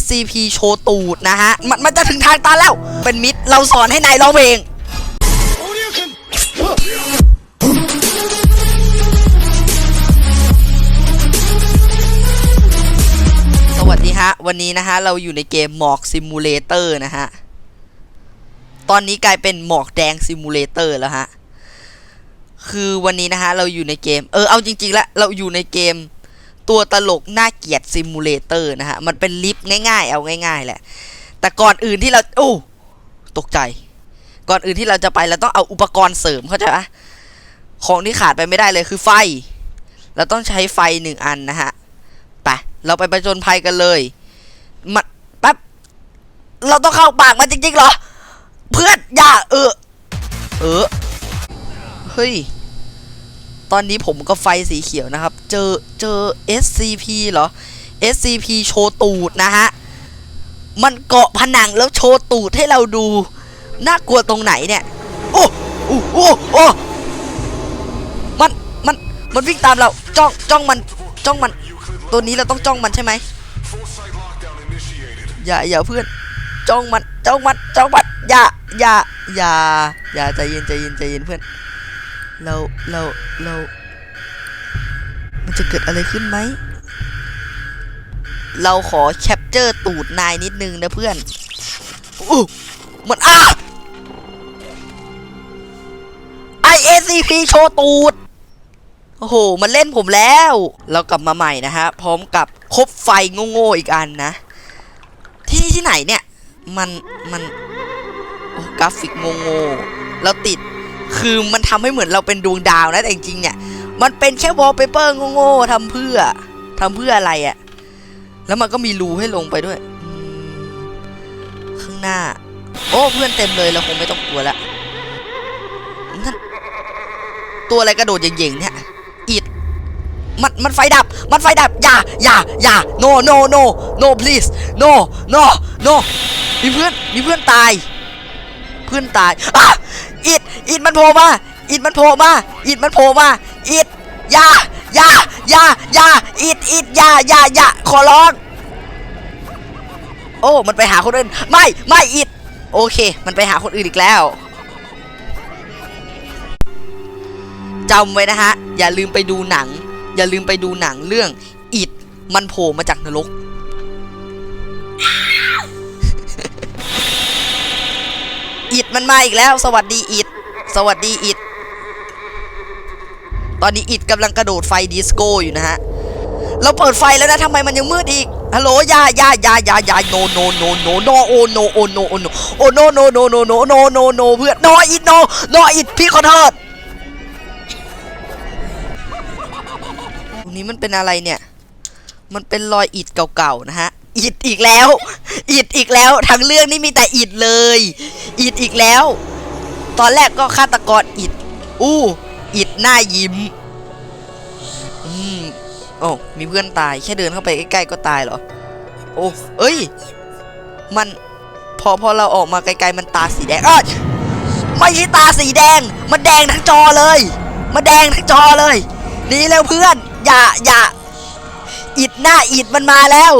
SCP โชว์ตูดนะฮะ มันมันจะถึงทางตันแล้ว เป็นมิดเราสอนให้นายร้องเพลง สวัสดีฮะ วันนี้นะฮะ เราอยู่ในเกมหมอกซิมูเลเตอร์นะฮะ ตอนนี้กลายเป็นหมอกแดงซิมูเลเตอร์แล้วฮะ คือวันนี้นะฮะ เราอยู่ในเกม เออ เอาจริงๆแล้วเราอยู่ในเกม ตัวตลกน่าเกียดซิมูเลเตอร์นะฮะ มันเป็นลิฟต์ง่ายๆ เอาง่ายๆแหละ แต่ก่อนอื่นที่เรา โอ้ ตกใจ ก่อนอื่นที่เราจะไปเราต้องเอาอุปกรณ์เสริมเข้าใจปะของที่ขาดไปไม่ได้เลยคือไฟ เราต้องใช้ไฟหนึ่งอันนะฮะ ไป เราไปประจนภัยกันเลยมันแป๊บ เราต้องเข้าปากมันจริงๆเหรอ เพื่อนอย่าเออ เออ เฮ้ย ตอนนี้ผมก็ไฟสีเขียวนะครับ เจอเจอ SCP เหรอ SCP โชว์ตูดนะฮะ มันเกาะผนังแล้วโชว์ตูดให้เราดู น่ากลัวตรงไหนเนี่ย โอ้โอ้โอ้โอ้มัน มัน มันวิ่งตามเรา จ้อง จ้องมัน จ้องมัน ตัวนี้เราต้องจ้องมันใช่ไหม อย่า อย่าเพื่อน จ้องมัน จ้องมัน จ้องมัน อย่า อย่า อย่า อย่าใจเย็นใจเย็นใจเย็นเพื่อน เราเราเรามันจะเกิดอะไรขึ้นไหม เราขอแคปเจอร์ตูดนายนิดนึงนะเพื่อนอู้มันอ้า IACP โชว์ตูด โอ้โห มันเล่นผมแล้ว เรากลับมาใหม่นะฮะ พร้อมกับคบไฟโง่ๆอีกอันนะ ที่นี่ที่ไหนเนี่ย มัน มัน โอ้กราฟิกโง่ๆแล้วติด คือมันทำให้เหมือนเราเป็นดวงดาวนะแต่จริงๆเนี่ย มันเป็นแค่วอลเปเปอร์โง่ๆทำเพื่อทำเพื่ออะไรอะ่ะ แล้วมันก็มีรูให้ลงไปด้วย ข้างหน้า โอ้เพื่อนเต็มเลยเราคงไม่ต้องกลัวละนั่นตัวอะไรกระโดดเย่งๆเนี่ยอิดมันมันไฟดับ มันไฟดับ อย่า อย่า อย่า no no no no please no no no มีเพื่อน มีเพื่อนตาย เพื่อนตายอะ อิดอิดมันโผล่มาอิดมันโผล่มาอิดมันโผล่มาอิดอย่าอย่าอย่าอย่าอิดอิดอย่าอย่าอย่าขอร้องโอ้ มันไปหาคนอื่น ไม่ ไม่อิดโอเค มันไปหาคนอื่นอีกแล้วจำไว้นะฮะ อย่าลืมไปดูหนัง อย่าลืมไปดูหนังเรื่องอิดมันโผล่มาจากนรก อิดมันมาอีกแล้ว สวัสดีอิดสวัสดีอิดตอนนี้อิดกำลังกระโดดไฟดิสโก้อยู่นะฮะเราเปิดไฟแล้วนะทำไมมันยังมืดอีกฮัลโหลยายายายายาโนโนโนโนโนโอโนโอโนโอโนโอโนโนโนโนโนโนโนโนเพื่อนโนอิดโนโนอิดพี่ขอโทษตรงนี้มันเป็นอะไรเนี่ย มันเป็นรอยอิดเก่าๆนะฮะ อิดอีกแล้ว อิดอีกแล้วทั้งเรื่องนี่มีแต่อิดเลย อิดอีกแล้ว ตอนแรกก็ฆาตกรอิด อู้ อิดหน้ายิ้ม อืมโอ้มีเพื่อนตายแค่เดินเข้าไปใกล้ๆก็ตายเหรอ โอ้เอ้ย มันพอพอเราออกมาไกลๆมันตาสีแดงเอ้ยไม่ใช่ตาสีแดง มันแดงทั้งจอเลย มันแดงทั้งจอเลยหนีแล้วเพื่อน อย่าอย่าอิดหน้าอิดมันมาแล้ว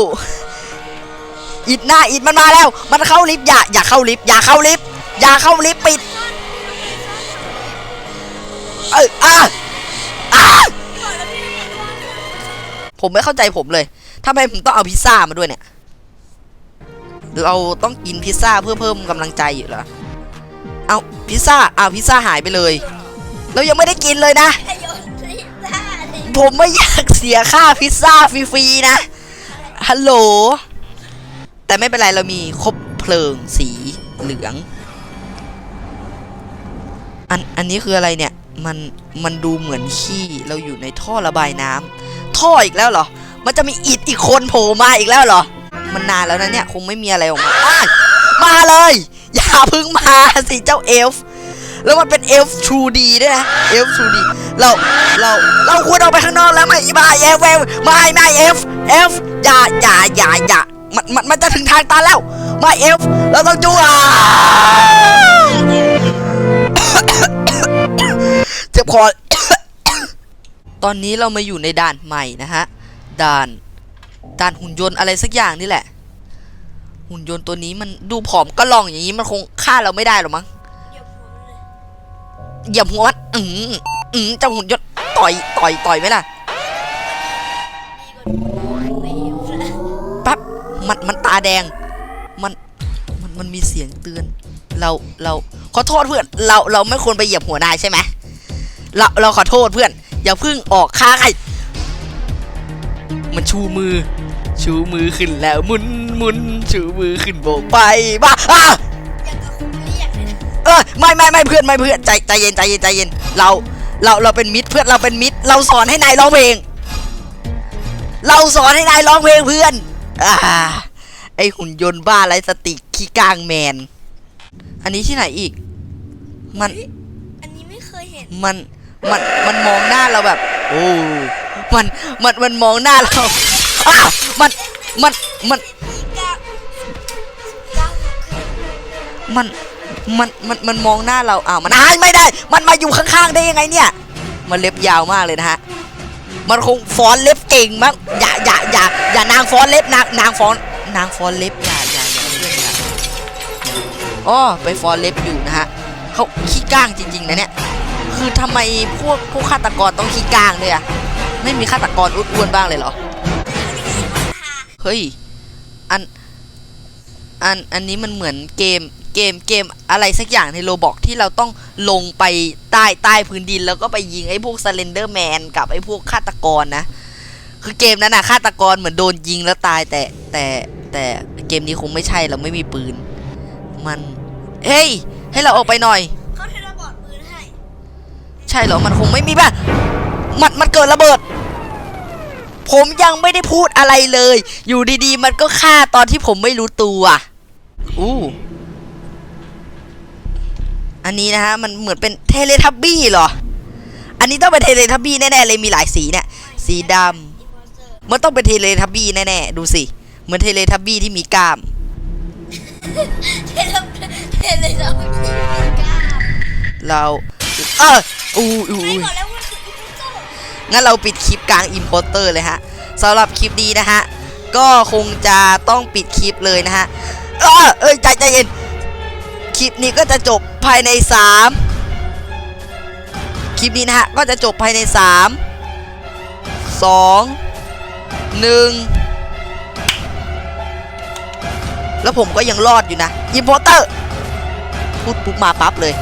อิดหน้าอิดมันมาแล้ว มันเข้าลิฟต์อย่าอย่าเข้าลิฟต์อย่าเข้าลิฟต์อย่าเข้าลิฟต์ปิดเอออะอะผมไม่เข้าใจผมเลยทำไมผมต้องเอาพิซซ่ามาด้วยเนี่ยเราต้องกินพิซซ่าเพื่อเพิ่มกำลังใจอยู่เหรอเอาพิซซ่าเอาพิซซ่าหายไปเลยเรายังไม่ได้กินเลยนะ ผมไม่อยากเสียค่าพิซซ่าฟรีๆนะฮัลโหล แต่ไม่เป็นไรเรามีคบเพลิงสีเหลือง อันอันนี้คืออะไรเนี่ย มันมันดูเหมือนขี้เราอยู่ในท่อระบายน้ำท่ออีกแล้วเหรอ มันจะมีอิดอีกคนโผล่มาอีกแล้วเหรอ มันนานแล้วนะเนี่ยคงไม่มีอะไรออกมามาเลย อย่าพึ่งมาสิเจ้าเอลฟ์แล้วมันเป็นเอลฟ์ 2D ด้วยนะเอลฟ์ 2D เราเราเราควรออกไปข้างนอกแล้วไม่ม่เอลฟไม่ไม่เอลฟ์เอลฟ์อย่าอย่าอย่าอย่า มันมันมันจะถึงทางตันแล้วม่เอฟ เราต้องจูอ่าเจ็บคอ ตอนนี้เรามาอยู่ในด่านใหม่นะฮะ ด่าน ด่านหุ่นยนต์อะไรสักอย่างนี่แหละ หุ่นยนต์ตัวนี้มันดูผอมก็ลองอย่างนี้มันคงฆ่าเราไม่ได้หรอมั้งเดี๋ยวหัวมันเลยเหยียบหัวมันอืมอืมเจ้าหุ่นยนต์ต่อย ต่อย ต่อยไหมล่ะ มันมันตาแดง มันมันมันมีเสียงเตือน เราเราขอโทษเพื่อน เราเราไม่ควรไปเหยียบหัวนายใช่ไหมเราเราขอโทษเพื่อน อย่าพิ่งออกค่าใครมันชูมือ ชูมือขึ้นแล้วมุนมุนชูมือขึ้นโบกไปบ้าอะเออไม่ไม่ไม่เพื่อนไม่เพื่อนใจใจเย็นใจเย็นใจเย็น เราเราเราเป็นมิตรเพื่อนเราเป็นมิตร เราสอนให้นายร้องเพลง เราสอนให้นายร้องเพลงเพื่อน อ่าไอหุ่นยนต์บ้าไรสติขี้กลางแมน อันนี้ที่ไหนอีก มัน อันนี้ไม่เคยเห็น มัน มัน มันมองหน้าเราแบบ โอ้ มัน มัน มันมองหน้าเราอ้ามัน มัน มันก้าวก้าวขึ้นมัน มัน มัน มันมองหน้าเรา อ้าว มันหายไม่ได้ มันมาอยู่ข้างๆได้ยังไงเนี่ย มันเล็บยาวมากเลยนะฮะ มันคงฟ้อนเล็บเก่งมากอย่า อย่าอย่านางฟ้อนเล็บนางนางฟ้อนนางฟ้อนเล็บอย่าอย่าอย่าเพื่อนอย่าอ๋อไปฟ้อนเล็บอยู่นะฮะเขาขี้ก้างจริงๆนะเนี่ยคือทำไมพวกพวกฆาตกรต้องขี้ก้างเลยอะไม่มีฆาตกรอ้วนๆบ้างเลยเหรอเฮ้ยอันอันอันนี้มันเหมือนเกมเกมเกมอะไรสักอย่างในโรบอกที่เราต้องลงไปใต้ใต้พื้นดิน แล้วก็ไปยิงไอ้พวกสเลนเดอร์แมนกับไอ้พวกฆาตกรนะ คือเกมนั้นนะฆาตกรเหมือนโดนยิงแล้วตายแต่แต่แต่เกมนี้คงไม่ใช่เราไม่มีปืน มัน เฮ้ย ให้เราออกไปหน่อย เขาเทเลพอร์ตปืนให้ ใช่เหรอ มันคงไม่มีป่ะมันมันเกิดระเบิด ผมยังไม่ได้พูดอะไรเลย อยู่ดีๆ มันก็ฆ่าตอนที่ผมไม่รู้ตัวอู้อันนี้นะฮะ มันเหมือนเป็นเทเลทับบี้เหรอ อันนี้ต้องเป็นเทเลทับบี้แน่ๆเลยมีหลายสีเนี่ย สีดอินพอร์เตอร์ำ มันต้องเป็นเทเลทับบี้แน่ๆ ดูสิ เหมือนเทเลทับบี้ที่มีกล้าม เทเลเทเลเราไม่มีกล้ามเราเอออู้อู้ไม่อู้บอกแล้วว่าคืออินพอร์เตอร์งั้นเราปิดคลิปกลางอิ p โพเตอร์เลยฮะสำหรับคลิปนี้นะฮะ ก็คงจะต้องปิดคลิปเลยนะฮะ เออเอ้ยใจใจเย็น คลิปนี้ก็จะจบภายใน 3 คลิปนี้นะฮะ ก็จะจบภายใน 3 2 หนึ่งแล้วผมก็ยังรอดอยู่นะอิ p โพเตอร์พูดปุ๊บมาปั๊บเลย